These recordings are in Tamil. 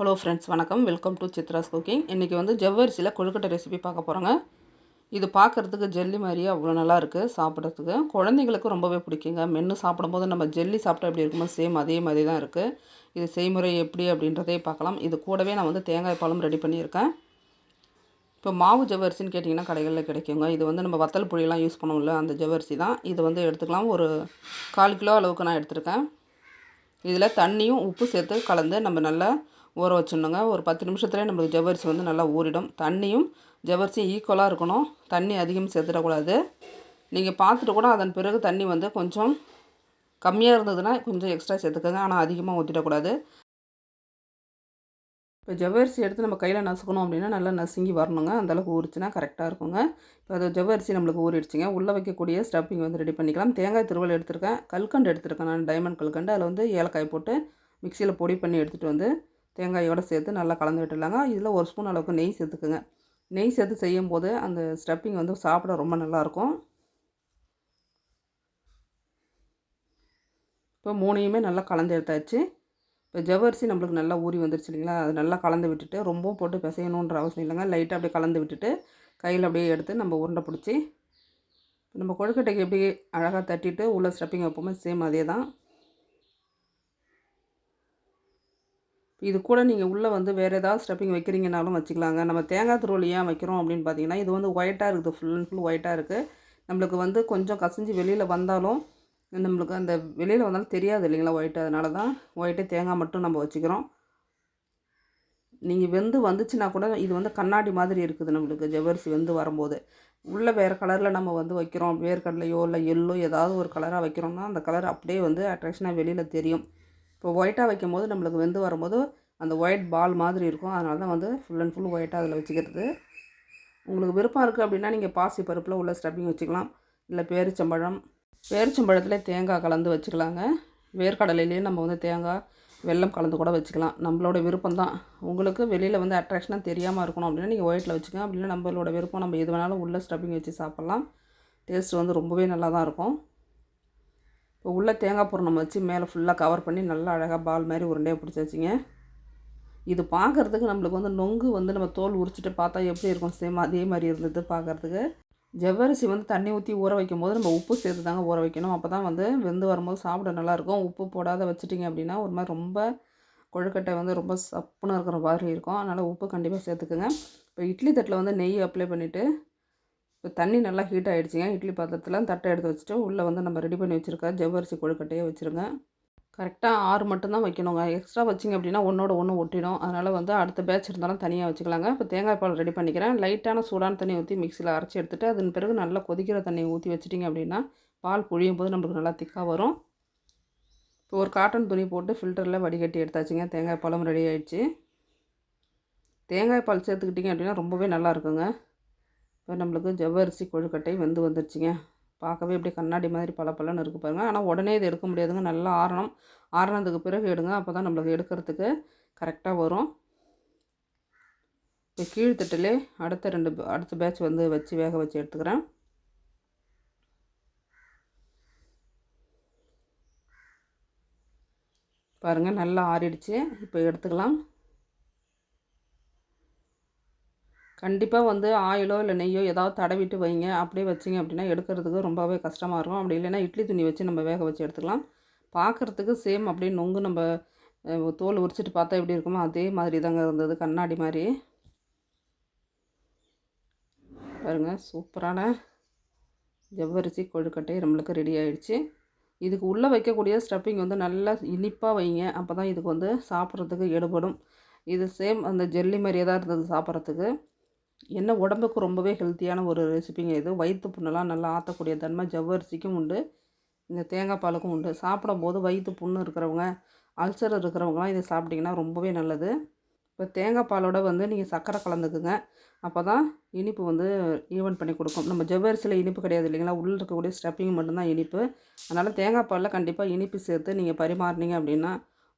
ஹலோ ஃப்ரெண்ட்ஸ் வணக்கம். வெல்கம் டு சித்ராஸ் குக்கிங் இன்றைக்கி வந்து ஜவ்வரிசியில் கொழுக்கட்டை ரெசிபி பார்க்க போகிறோங்க இது பார்க்குறதுக்கு ஜெல்லி மாதிரியே அவ்வளோ நல்லா இருக்குது சாப்பிட்றதுக்கு. குழந்தைங்களுக்கு ரொம்பவே பிடிக்குங்க. மென்று சாப்பிடும்போது நம்ம ஜெல்லி சாப்பிட்டா எப்படி இருக்குமோ சேம் அதே மாதிரி தான் இருக்குது இது செய்முறை எப்படி அப்படின்றதே பார்க்கலாம். இது கூடவே நான் வந்து தேங்காய் பாலும் ரெடி பண்ணியிருக்கேன். இப்போ மாவு ஜவ்வரிசின்னு கேட்டிங்கன்னா கடைகளில் கிடைக்குங்க. இது வந்து நம்ம வத்தல் புளியெல்லாம் யூஸ் பண்ணுவோம்ல அந்த ஜவ்வரிசி தான். இது வந்து எடுத்துக்கலாம். ஒரு கால் கிலோ அளவுக்கு நான் எடுத்திருக்கேன். இதில் தண்ணியும் உப்பு சேர்த்து கலந்து நம்ம நல்லா ஊற வச்சிடணுங்க. ஒரு பத்து நிமிஷத்துலேயே நம்மளுக்கு ஜவ்வரிசி வந்து நல்லா ஊறிடும். தண்ணியும் ஜவ்வரிசியும் ஈக்குவலாக இருக்கணும். தண்ணி அதிகம் சேர்த்துடக்கூடாது. நீங்கள் பார்த்துட்டு கூட அதன் பிறகு தண்ணி வந்து கொஞ்சம் கம்மியாக இருந்ததுன்னா கொஞ்சம் எக்ஸ்ட்ரா சேர்த்துக்கோங்க. ஆனால் அதிகமாக ஊற்றிடக்கூடாது இப்போ ஜவ்வரிசி எடுத்து நம்ம கையில் நசுக்கணும் அப்படின்னா நல்லா நசுங்கி வரணுங்க. அந்தளவுக்கு ஊறிச்சுன்னா கரெக்டாக இருக்குங்க. இப்போ அது ஜவ்வரிசி நம்மளுக்கு ஊறிடுச்சுங்க. உள்ளே வைக்கக்கூடிய ஸ்டப்பிங் வந்து ரெடி பண்ணிக்கலாம். தேங்காய் திருவல் எடுத்திருக்கேன். கல்கண்டு எடுத்திருக்கேன் நான். டைமண்ட் கல்கண்டு. அதில் வந்து ஏலக்காய் போட்டு மிக்சியில் பொடி பண்ணி எடுத்துகிட்டு வந்து தேங்காயோடு சேர்த்து நல்லா கலந்து விட்டுடலாங்க. இதில் ஒரு ஸ்பூன் அளவுக்கு நெய் சேர்த்துக்குங்க. நெய் சேர்த்து செய்யும் போது அந்த ஸ்டப்பிங் வந்து சாப்பிட ரொம்ப நல்லாயிருக்கும். இப்போ மூணையுமே நல்லா கலந்து எடுத்தாச்சு. இப்போ ஜவ்வரிசி நம்மளுக்கு நல்லா ஊறி வந்துருச்சு இல்லைங்களா? அது நல்லா கலந்து விட்டுட்டு ரொம்பவும் போட்டு பிசையணுன்ற அவசியம் இல்லைங்க. லைட்டாக அப்படியே கலந்து விட்டுட்டு கையில் அப்படியே எடுத்து நம்ம உருண்டை பிடிச்சி நம்ம கொழுக்கட்டைக்கு எப்படி அழகாக தட்டிட்டு உள்ள ஸ்டப்பிங் வைப்போமோ சேம் அதே தான். இது கூட நீங்கள் உள்ளே வந்து வேறு ஏதாவது ஸ்டப்பிங் வைக்கிறீங்கனாலும் வச்சுக்கலாங்க. நம்ம தேங்காய் துருவல் ஏன் வைக்கிறோம் அப்படின்னு பார்த்தீங்கன்னா இது வந்து ஒயிட்டாக இருக்குது. ஃபுல் அண்ட் ஃபுல் ஒயிட்டாக இருக்குது நம்மளுக்கு வந்து கொஞ்சம் கசிஞ்சு வெளியில் வந்தாலும் நம்மளுக்கு அந்த வெளியில் வந்தாலும் தெரியாது இல்லைங்களா ஒயிட் அதனால தான் ஒயிட்டே தேங்காய் மட்டும் நம்ம வச்சுக்கிறோம். நீங்கள் வெந்து வந்துச்சுன்னா கூட இது வந்து கண்ணாடி மாதிரி இருக்குது நம்மளுக்கு. ஜவ்வரிசி வெந்து வரும்போது. உள்ளே வேறு கலரில் நம்ம வந்து வைக்கிறோம். வேர்க்கடலையோ இல்லை எல்லோ ஏதாவது ஒரு கலராக வைக்கிறோம்னா அந்த கலர் அப்படியே வந்து அட்ராக்ஷனாக வெளியில் தெரியும். இப்போ ஒயிட்டாக வைக்கும் போது நம்மளுக்கு வெந்து வரும்போது அந்த ஒயிட் பால் மாதிரி இருக்கும். அதனால தான் வந்து ஃபுல் அண்ட் ஃபுல் ஒயிட்டாக அதில் வச்சுக்கிறது. உங்களுக்கு விருப்பம் இருக்குது அப்படின்னா நீங்கள் பாசி பருப்பில் உள்ள ஸ்டப்பிங் வச்சுக்கலாம். இல்லை பேரிச்சம்பழம். பேரிச்சம்பழத்தில் தேங்காய் கலந்து வச்சுக்கலாங்க. வேர்க்கடலையிலேயே நம்ம வந்து தேங்காய் வெள்ளம் கலந்து கூட வச்சுக்கலாம். நம்மளோட விருப்பம் தான். உங்களுக்கு வெளியில் வந்து அட்ராக்ஷனாக தெரியாமல் இருக்கணும் அப்படின்னா நீங்கள் ஒயிட்டில் வச்சுக்கோங்க அப்படின்னா நம்மளோட விருப்பம் நம்ம எது வேணாலும் உள்ள ஸ்டப்பிங் வச்சு சாப்பிட்லாம். டேஸ்ட் வந்து ரொம்பவே நல்லா தான் இருக்கும். இப்போ உள்ளே தேங்காய் பூரணம் வச்சு மேலே ஃபுல்லாக கவர் பண்ணி நல்லா அழகாக பால் மாதிரி உருண்டையாக பிடிச்சி வச்சிங்க. இது பார்க்குறதுக்கு நம்மளுக்கு வந்து நொங்கு வந்து நம்ம தோல் உரிச்சிட்டு பார்த்தா எப்படி இருக்கும் சேம் அதே மாதிரி இருந்தது பார்க்குறதுக்கு. ஜவ்வரிசி வந்து தண்ணி ஊற்றி ஊற வைக்கும் போது நம்ம உப்பு சேர்த்து தாங்க ஊற வைக்கணும். அப்போ தான் வந்து வெந்து வரும்போது சாப்பிட நல்லாயிருக்கும். உப்பு போடாத வச்சுட்டிங்க அப்படின்னா ஒரு மாதிரி ரொம்ப கொழுக்கட்டை வந்து ரொம்ப சப்புன்னு இருக்கிற மாதிரி இருக்கும். அதனால் உப்பு கண்டிப்பாக சேர்த்துக்குங்க. இப்போ இட்லி தட்டில் வந்து நெய் அப்ளை பண்ணிவிட்டு இப்போ தண்ணி நல்லா ஹீட் ஆகிடுச்சிங்க இட்லி பாத்திரத்தில் தட்டை எடுத்து வச்சுட்டு உள்ளே வந்து நம்ம ரெடி பண்ணி வச்சுருக்க ஜவ்வரிசி கொழுக்கட்டையே வச்சுருங்க. கரெக்டாக ஆறு மட்டும்தான் வைக்கணுங்க. எக்ஸ்ட்ரா வச்சிங்க அப்படின்னா ஒன்றோட ஒன்று ஒட்டிடும். அதனால் வந்து அடுத்த பேட்ச் இருந்தாலும் தனியாக வச்சுக்கலாங்க. இப்போ தேங்காய் பால் ரெடி பண்ணிக்கிறேன். லைட்டான சூடான தண்ணி ஊற்றி மிக்சியில் அரைச்சி எடுத்துகிட்டு அதன் பிறகு நல்லா கொதிக்கிற தண்ணியை ஊற்றி வச்சிட்டிங்க அப்படின்னா பால் புழியும் போது நம்மளுக்கு நல்லா திக்காக வரும். இப்போ ஒரு காட்டன் துணி போட்டு ஃபில்டரில் வடிகட்டி எடுத்தாச்சுங்க. தேங்காய் பாலும் ரெடி ஆகிடுச்சு தேங்காய் பால் சேர்த்துக்கிட்டிங்க அப்படின்னா ரொம்பவே நல்லா இருக்குங்க. இப்போ நம்மளுக்கு ஜவ்வரிசி கொழுக்கட்டை வந்து வந்துருச்சுங்க. பார்க்கவே இப்படி கண்ணாடி மாதிரி பல பலன்னு இருக்குது பாருங்கள் ஆனால் உடனே இது எடுக்க முடியாதுங்க. நல்லா ஆறணும். ஆறினதுக்கு பிறகு எடுங்க. அப்போ தான் நம்மளுக்கு எடுக்கிறதுக்கு கரெக்டாக வரும். இப்போ கீழ்த்தட்டிலே அடுத்த ரெண்டு அடுத்த பேட்ச் வந்து வச்சு வேக வச்சு எடுத்துக்கிறேன். பாருங்கள் நல்லா ஆறிடுச்சு. இப்போ எடுத்துக்கலாம். கண்டிப்பாக வந்து ஆயிலோ இல்லை நெய்யோ ஏதாவது தடவிட்டு வைங்க. அப்படியே வச்சிங்க அப்படின்னா எடுக்கிறதுக்கு ரொம்பவே கஷ்டமாக இருக்கும். அப்படி இல்லைன்னா இட்லி துணி வச்சு நம்ம வேக வச்சு எடுத்துக்கலாம். பார்க்குறதுக்கு சேம் அப்படியே நொங்கு நம்ம தோல் உரிச்சிட்டு பார்த்தா எப்படி இருக்குமோ அதே மாதிரி தாங்க இருந்தது. கண்ணாடி மாதிரி. பாருங்கள் சூப்பரான ஜவ்வரிசி கொழுக்கட்டை நம்மளுக்கு ரெடி ஆகிடுச்சு இதுக்கு உள்ளே வைக்கக்கூடிய ஸ்டப்பிங் வந்து நல்லா இனிப்பாக வைங்க. அப்போ தான் இதுக்கு வந்து சாப்பிட்றதுக்கு எடுபடும். இது சேம் அந்த ஜெல்லி மாதிரியே தான் இருந்தது சாப்பிட்றதுக்கு. என்ன உடம்புக்கு ரொம்பவே ஹெல்த்தியான ஒரு ரெசிபிங்க இது. வயிற்று புண்ணெல்லாம் நல்லா ஆற்றக்கூடிய தன்மை ஜவ்வரிசிக்கும் உண்டு. இந்த தேங்காய் பாலுக்கும் உண்டு. சாப்பிடும் போது வயிற்று புண்ணு இருக்கிறவங்க அல்சர் இருக்கிறவங்களாம் இதை சாப்பிட்டிங்கன்னா ரொம்பவே நல்லது. இப்போ தேங்காய் பாலோட வந்து நீங்கள் சர்க்கரை கலந்துக்குங்க. அப்போ தான் இனிப்பு வந்து ஈவன் பண்ணி கொடுக்கும். நம்ம ஜவ்வரிசியில் இனிப்பு கிடையாது இல்லைங்களா? உள்ளே இருக்கக்கூடிய ஸ்டப்பிங் மட்டும்தான் இனிப்பு. அதனால் தேங்காய் பாலில் கண்டிப்பாக இனிப்பு சேர்த்து நீங்கள் பரிமாறினீங்க அப்படின்னா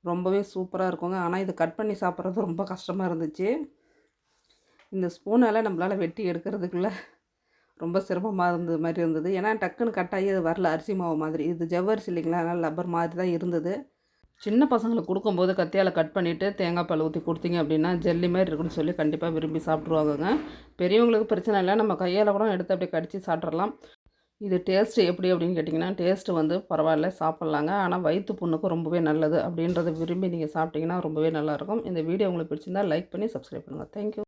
ரொம்பவே சூப்பராக இருக்குங்க. ஆனால் இது கட் பண்ணி சாப்பிட்றது ரொம்ப கஷ்டமாக இருந்துச்சு. இந்த ஸ்பூனால் நம்மளால் வெட்டி எடுக்கிறதுக்குள்ள ரொம்ப சிரமமாக இருந்தது மாதிரி இருந்தது. ஏன்னா டக்குன்னு கட்டாகி அது வரல. அரிசி மாவு மாதிரி. இது ஜவ்வரிசி இல்லைங்களா? அதனால் லப்பர் மாதிரி தான் இருந்தது. சின்ன பசங்களுக்கு கொடுக்கும்போது கத்தியால் கட் பண்ணிவிட்டு தேங்காய் பால் ஊற்றி கொடுத்தீங்க அப்படின்னா ஜெல்லி மாதிரி இருக்குன்னு சொல்லி கண்டிப்பாக விரும்பி சாப்பிட்ருவாங்கங்க பெரியவங்களுக்கு பிரச்சனை இல்லை. நம்ம கையால் கூட எடுத்து அப்படியே கடித்து சாப்பிட்றலாம் இது டேஸ்ட்டு எப்படி அப்படின்னு கேட்டிங்கன்னா டேஸ்ட்டு வந்து பரவாயில்ல சாப்பிட்லாங்க. ஆனால் வயிற்று புண்ணுக்கு ரொம்பவே நல்லது அப்படின்றத விரும்பி நீங்கள் சாப்பிட்டிங்கன்னா ரொம்பவே நல்லாயிருக்கும் இந்த வீடியோ உங்களுக்கு பிடிச்சிருந்தா லைக் பண்ணி சப்ஸ்கிரைப் பண்ணுங்கள் தேங்க்யூ